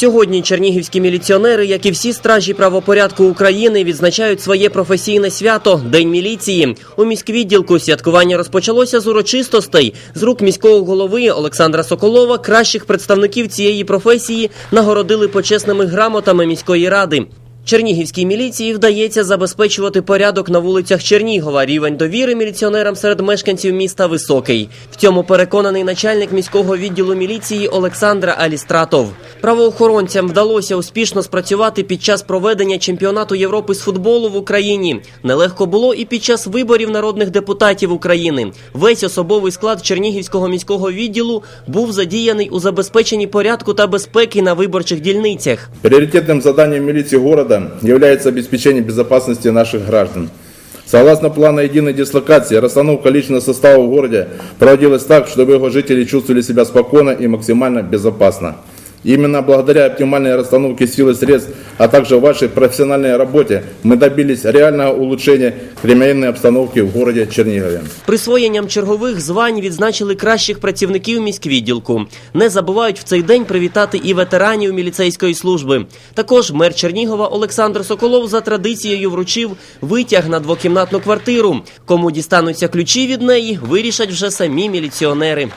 Сьогодні чернігівські міліціонери, як і всі стражі правопорядку України, відзначають своє професійне свято День міліції. У міськвідділку святкування розпочалося з урочистостей. З рук міського голови Олександра Соколова кращих представників цієї професії нагородили почесними грамотами міської ради. Чернігівській міліції вдається забезпечувати порядок на вулицях Чернігова. Рівень довіри міліціонерам серед мешканців міста високий. В цьому переконаний начальник міського відділу міліції Олександра Алістратов. Правоохоронцям вдалося успішно спрацювати під час проведення чемпіонату Європи з футболу в Україні. Нелегко було і під час виборів народних депутатів України. Весь особовий склад Чернігівського міського відділу був задіяний у забезпеченні порядку та безпеки на виборчих дільницях. Пріоритетним Приоритетным заданием милиции города является обеспечение безопасности наших граждан. Согласно плану единой дислокации, расстановка личного состава в городе проводилась так, чтобы его жители чувствовали себя спокойно и максимально безопасно. Именно благодаря оптимальной расстановке сил и средств, а также вашей профессиональной работе, мы добились реального улучшения криминальной обстановки в городе Чернигове. Присвоєнням чергових звань відзначили кращих працівників міськвідділку. Не забувають в цей день привітати і ветеранів міліцейської служби. Також мер Чернігова Олександр Соколов за традицією вручив витяг на двокімнатну квартиру. Кому дістануться ключі від неї, вирішать вже самі міліціонери.